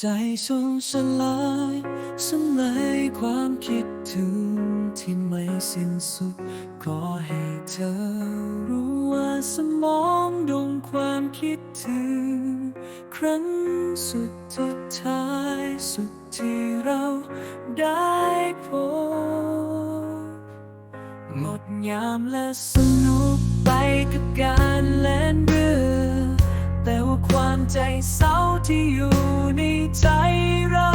ใจชงสลายสลายความคิดถึงที่ไม่สิ้นสุด ขอให้เธอรู้ว่าสมองดวงความคิดถึง ครั้งสุดท้ายสุดที่เราได้พบงดงามและสนุกไปกับการเล่นเรือ แต่ว่าความใจเศร้าที่อยู่ ในใจเรา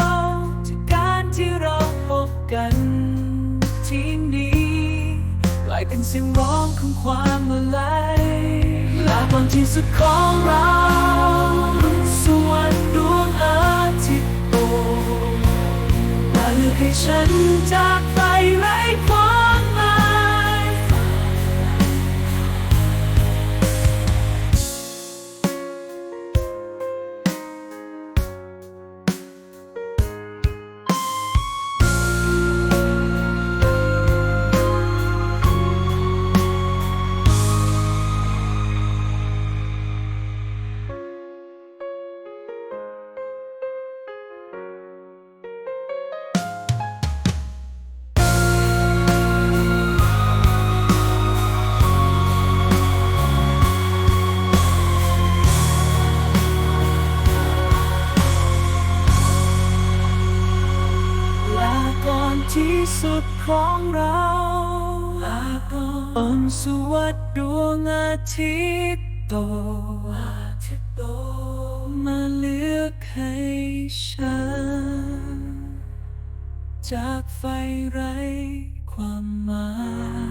จากการที่เราพบกันที่นี่กลายเป็นเสียงร้องของความอะไรและตอนที่สุดของเราสวรรค์ดวงอาทิตย์โตมาเลือกให้ฉันจ ที่สุดของเราลาก่อนสวัสดดวงอาทิตย์โตอาทิตย์โต มาเลือกให้ฉัน จากไฟไร้ความหมาย